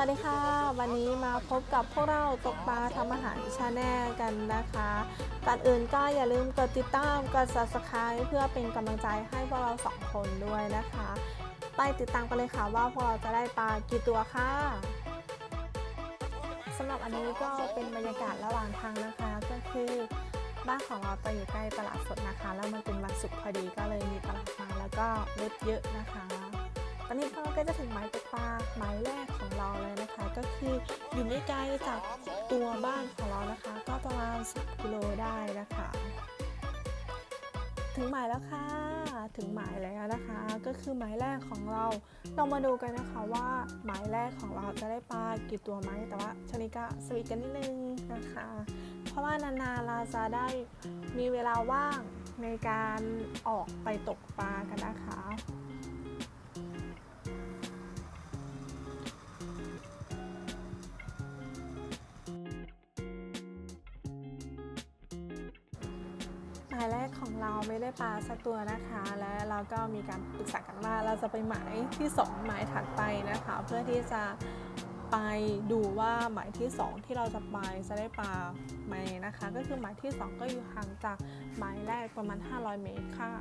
วัสดีค่ะ วันนี้มาพบกับพวกเราตกปลาทำอาหารชาแนลกันนะคะก่อนอื่นก็อย่าลืมกดติดตามกด subscribe เพื่อเป็นกำลังใจให้พวกเราสองคนด้วยนะคะ ไปติดตามกันเลยค่ะว่าพวกเราจะได้ปลากี่ตัวค่ะสำหรับอันนี้ก็เป็นบรรยากาศระหว่างทางนะคะก็คือบ้านของเราไปอยู่ใกล้ตลาดสดนะคะ แล้วมันเป็นวันศุกร์พอดีก็เลยมีตลาดมาแล้วก็รถเยอะนะคะ ตอนนี้เราก็จะถึงหมายตกปลาหมายแรกของเราเลยนะคะ ก็คืออยู่ไม่ไกลจากตัวบ้านของเรานะคะ ก็ประมาณ 10กิโลได้นะคะ ถึงหมายแล้วค่ะ ถึงหมายแล้วนะคะ ก็คือหมายแรกของเราเรามาดูกันนะคะว่าหมายแรกของเราจะได้ปลากี่ตัวไหมแต่ว่าชนิดก็สวีทกันนิดนึงนะคะ เพราะว่านานๆเราจะได้มีเวลาว่างในการออกไปตกปลากันนะคะ ได้ปลาสักตัวนะคะ และเราก็มีการปรึกษากันว่าเราจะไปหมายที่ 2 หมายถัดไปนะคะ เพื่อที่จะไปดูว่าหมายที่ 2 ที่เราจะไปจะได้ปลาไหมนะคะ ก็คือหมายที่ 2 ก็อยู่ห่างจากหมายแรกประมาณ 500 เมตรค่ะ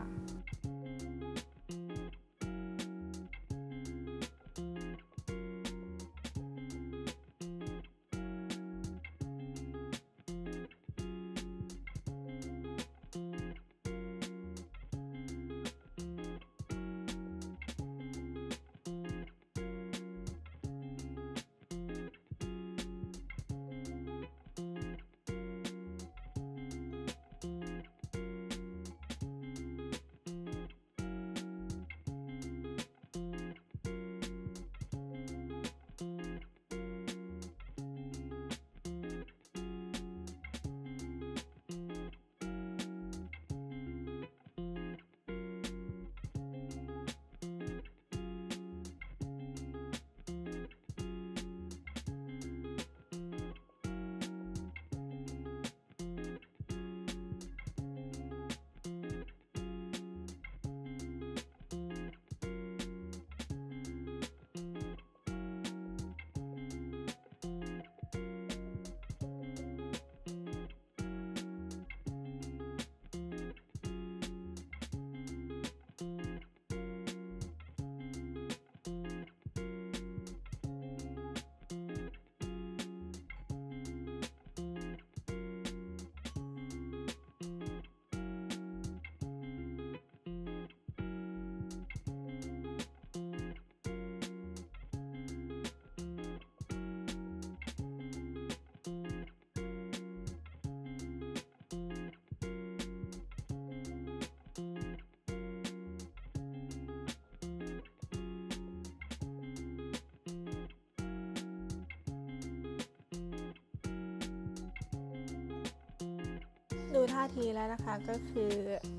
ดูท่าทีแล้วนะคะก็คือ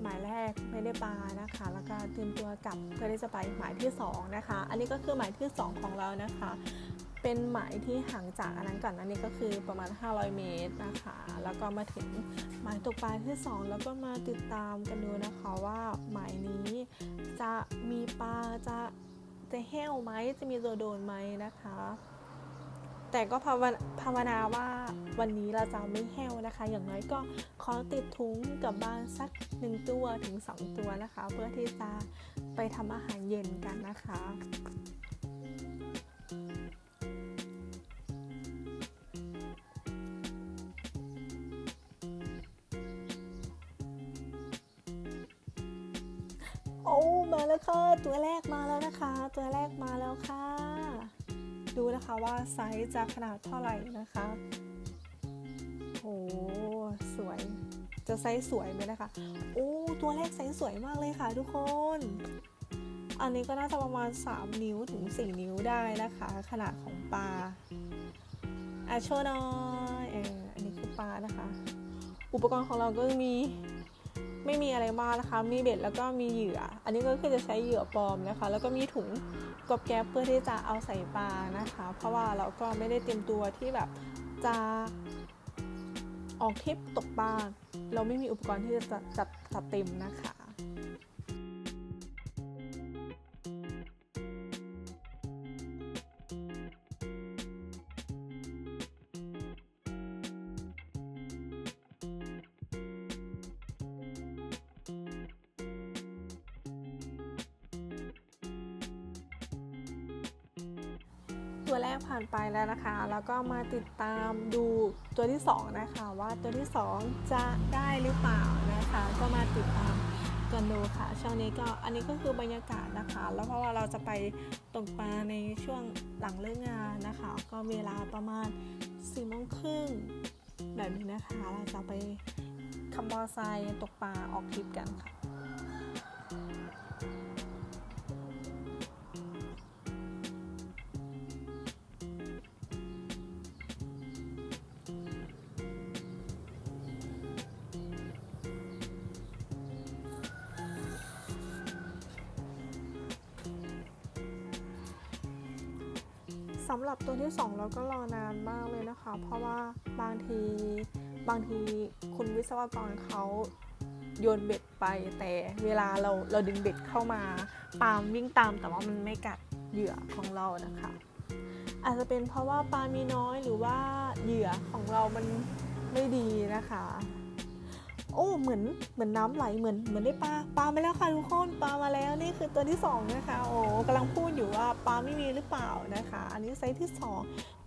หมายแรกไม่ได้ปลานะคะ แล้วก็เตรียมตัวกลับเพื่อที่จะไปหมายที่ 2 นะคะ อันนี้ก็คือหมายที่ 2 ของเรานะคะ เป็นหมายที่ห่างจากอันนั้นก่อนอันนี้ก็คือประมาณ 500 เมตรนะคะ แล้วก็มาถึงหมายตกปลาที่ 2 แล้วก็มาติดตามกันดูนะคะว่าหมายนี้จะมีปลาจะจะแห้วไหมจะมีตัวโดนไหมนะคะ แต่ก็ภาวนาภาวนาว่าวันนี้เราจะไม่แห้วนะคะ อย่างน้อยก็ขอติดถุงกับบ้านสักหนึ่งตัวถึง 2 ตัวนะคะ เพื่อที่จะไปทำอาหารเย็นกันนะคะโอ้มาแล้วค่ะ ตัวแรกมาแล้วนะคะ ตัวแรกมาแล้วค่ะ ดูนะคะว่าไซส์จะขนาดเท่าไหร่นะคะโอ้สวย จะไซส์สวยไหมนะคะ โอ้ตัวแรกไซส์สวยมากเลยค่ะทุกคน อันนี้ก็น่าจะประมาณ 3 นิ้วถึง 4 นิ้วได้นะคะ ขนาดของปลาอะโชนอยอันนี้คือปลานะคะ อุปกรณ์ของเราก็มี ไม่มีอะไรมากนะคะ มีเบ็ดแล้วก็มีเหยื่อ อันนี้ก็คือจะใช้เหยื่อปลอมนะคะ แล้วก็มีถุงกบแก๊บเพื่อที่จะเอาใส่ปลานะคะ เพราะว่าเราก็ไม่ได้เตรียมตัวที่แบบจะออกทริปตกปลาเราไม่มีอุปกรณ์ที่จะจัดจัดเต็มนะคะ ตัวแรกผ่านไปแล้วนะคะ แล้วก็มาติดตามดูตัวที่สองนะคะ ว่าตัวที่สองจะได้หรือเปล่านะคะ ก็มาติดตามกันดูค่ะช่วงนี้ก็อันนี้ก็คือบรรยากาศนะคะ แล้วเพราะว่าเราจะไปตกปลาในช่วงหลังเลิกงานนะคะ ก็เวลาประมาณสี่โมงครึ่งแบบนี้นะคะ เราจะไปขับมอเตอร์ไซค์ตกปลาออกทริปกันค่ะ สำหรับตัวที่ 2 เราก็รอนานมากเลยนะคะ เพราะว่าบางทีบางทีคุณวิศวกรเขาโยนเบ็ดไปแต่เวลาเราเราดึงเบ็ดเข้ามาปลามวิ่งตามแต่ว่ามันไม่กัดเหยื่อของเรานะคะ อาจจะเป็นเพราะว่าปลามีน้อยหรือว่าเหยื่อของเรามันไม่ดีนะคะ โอ้เหมือนเหมือนน้ำไหลเหมือนเหมือนได้ปลาปลามาแล้วค่ะทุกคนปลามาแล้วนี่คือตัวที่สองนะคะโอ้กำลังพูดอยู่ว่าปลาไม่มีหรือเปล่านะคะ อันนี้ไซส์ที่สอง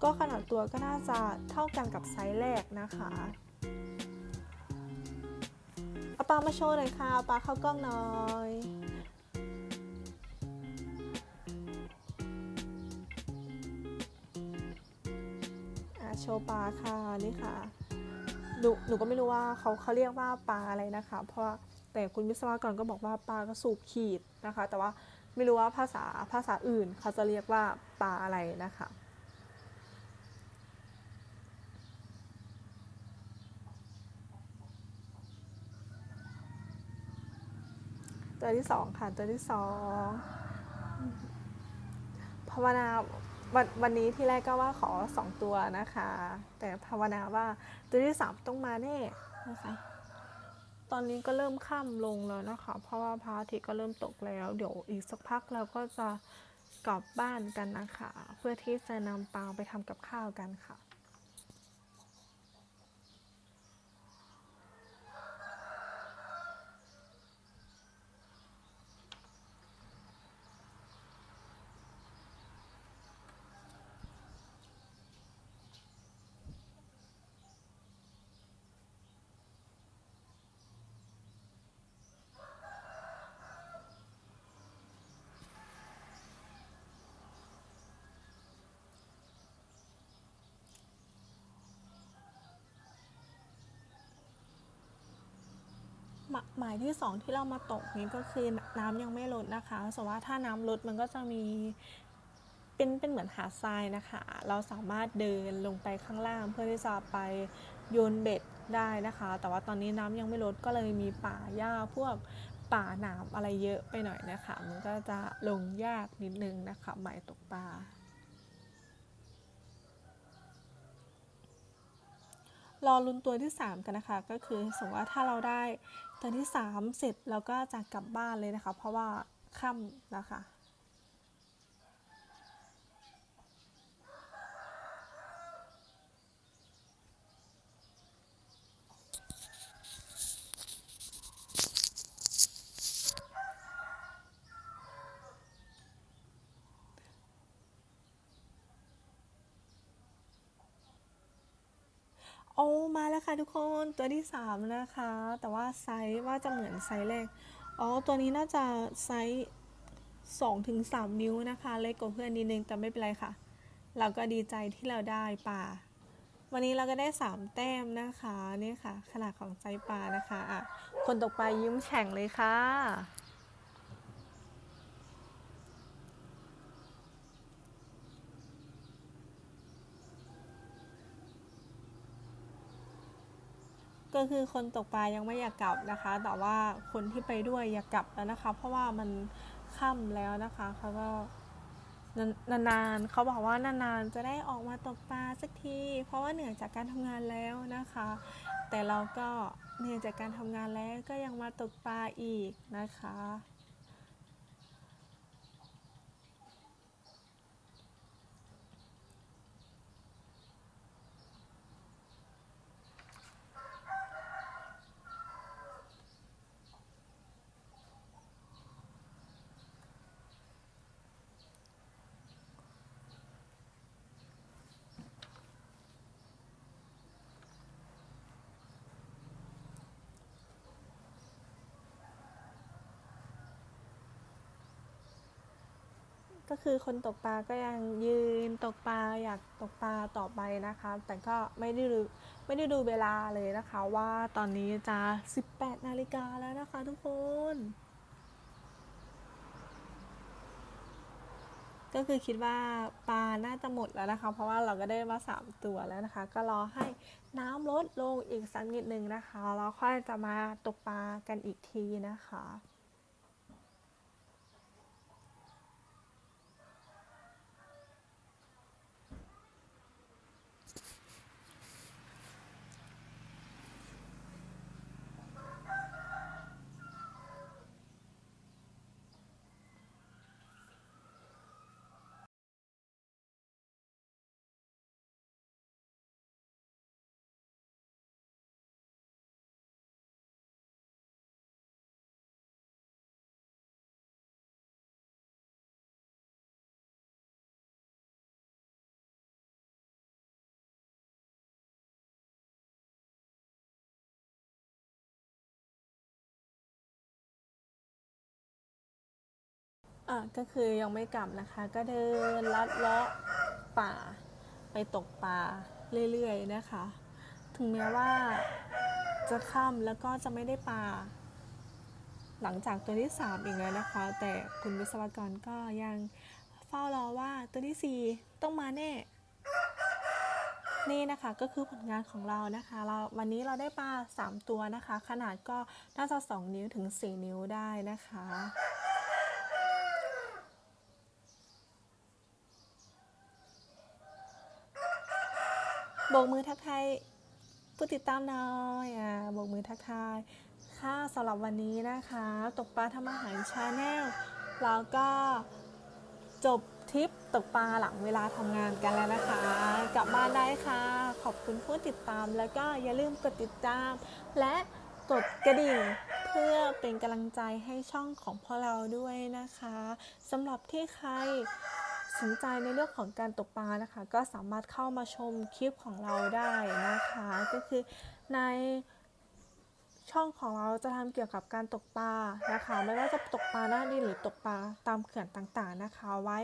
ก็ขนาดตัวก็น่าจะเท่ากันกับไซส์แรกนะคะเอาปลามาโชว์หน่อยค่ะเอาปลาเข้ากล้องหน่อยอะโชว์ปลาค่ะนี่ค่ะ หนูหนูก็ไม่รู้ว่าเขาเขาเรียกว่าปลาอะไรนะคะ เพราะว่าแต่คุณวิศวกรก็บอกว่าปลากระสูบขีดนะคะ แต่ว่าไม่รู้ว่าภาษาภาษาอื่นเขาจะเรียกว่าปลาอะไรนะคะตัวที่สองค่ะตัวที่สองภาวนา วันวันนี้ที่แรกก็ว่าขอสองตัวนะคะ แต่ภาวนาว่าตัวที่สามต้องมาแน่นะคะตอนนี้ก็เริ่มค่ำลงแล้วนะคะ เพราะว่าพระอาทิตย์ก็เริ่มตกแล้ว เดี๋ยวอีกสักพักเราก็จะกลับบ้านกันนะคะ เพื่อที่จะนำปลาไปทำกับข้าวกันค่ะ หมายที่สองที่เรามาตกนี้ก็คือน้ำยังไม่ลดนะคะสมมติว่าถ้าน้ำลดมันก็จะมีเป็นเป็นเหมือนหาดทรายนะคะ เราสามารถเดินลงไปข้างล่างเพื่อที่จะไปโยนเบ็ดได้นะคะ แต่ว่าตอนนี้น้ำยังไม่ลดก็เลยมีป่าหญ้าพวกป่าหนามอะไรเยอะไปหน่อยนะคะ มันก็จะลงยากนิดนึงนะคะหมายตกปลารอลุ้นตัวที่ 3 กันนะคะ ก็คือสมมติว่าถ้าเราได้ ตอนที่ 3 เสร็จเราก็จะกลับบ้านเลยนะคะ เพราะว่าค่ำแล้วค่ะ อ้มาแล้วค่ะทุกคนตัวที่ 3 นะคะ แต่ว่าไซส์ว่าจะเหมือนไซส์แรกอ๋อตัวนี้น่าจะไซส์2ถึง3นิ้วนะคะ เล็กกว่าเพื่อนนิดนึงแต่ไม่เป็นไรค่ะ เราก็ดีใจที่เราได้ปลาวันนี้เราก็ได้ 3 แต้มนะคะนี่ค่ะ ขนาดของไซส์ปลานะคะอะคนตกปลายิ้มแฉ่งเลยค่ะ ก็คือคนตกปลายังไม่อยากกลับนะคะ แต่ว่าคนที่ไปด้วยอยากกลับแล้วนะคะ เพราะว่ามันค่ำแล้วนะคะเขาก็นานานๆเขาบอกว่านานๆจะได้ออกมาตกปลาสักที เพราะว่าเหนื่อยจากการทำงานแล้วนะคะ แต่เราก็เหนื่อยจากการทำงานแล้วก็ยังมาตกปลาอีกนะคะ ก็คือคนตกปลาก็ยังยืนตกปลาอยากตกปลาต่อไปนะคะ แต่ก็ไม่ได้ดูไม่ได้ดูเวลาเลยนะคะ ว่าตอนนี้จะ 18 นาฬิกาแล้วนะคะทุกคน ก็คือคิดว่าปลาน่าจะหมดแล้วนะคะ เพราะว่าเราก็ได้มา 3 ตัวแล้วนะคะ ก็รอให้น้ำลดลงอีกสักนิดนึงนะคะแล้วค่อยจะมาตกปลากันอีกทีนะคะ อะก็คือยังไม่กลับนะคะ ก็เดินลัดเลาะป่าไปตกปลาเรื่อยๆนะคะ ถึงแม้ว่าจะค่ำแล้วก็จะไม่ได้ปลาหลังจากตัวที่ 3 อีกแล้วนะคะ แต่คุณวิศวกรก็ยังเฝ้ารอว่าตัวที่ 4 ต้องมาแน่ นี่นะคะก็คือผลงานของเรานะคะ เราวันนี้เราได้ปลา 3 ตัวนะคะ ขนาดก็น่าจะ 2 นิ้วถึง 4 นิ้วได้นะคะ โบกมือทักทายผู้ติดตามหน่อยอ่าโบกมือทักทาย ค่ะสำหรับวันนี้นะคะ ตกปลาทำอาหารชาแนลเราก็จบทริปตกปลาหลังเวลาทำงานกันแล้วนะคะ กลับบ้านได้ค่ะ ขอบคุณผู้ติดตามแล้วก็อย่าลืมกดติดตาม และกดกระดิ่งเพื่อเป็นกำลังใจให้ช่องของพวกเราด้วยนะคะสำหรับที่ใคร สนใจในเรื่องของการตกปลานะคะ ก็สามารถเข้ามาชมคลิปของเราได้นะคะ ก็คือในช่องของเราจะทำเกี่ยวกับการตกปลานะคะ ไม่ว่าจะตกปลาหน้าดินหรือตกปลาตามเขื่อนต่างๆนะคะ ไว้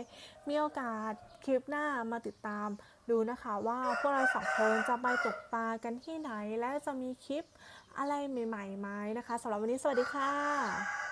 มีโอกาสคลิปหน้ามาติดตามดูนะคะ ว่าพวกเราสองคนจะไปตกปลากันที่ไหน และจะมีคลิปอะไรใหม่ๆไหมนะคะสำหรับวันนี้สวัสดีค่ะ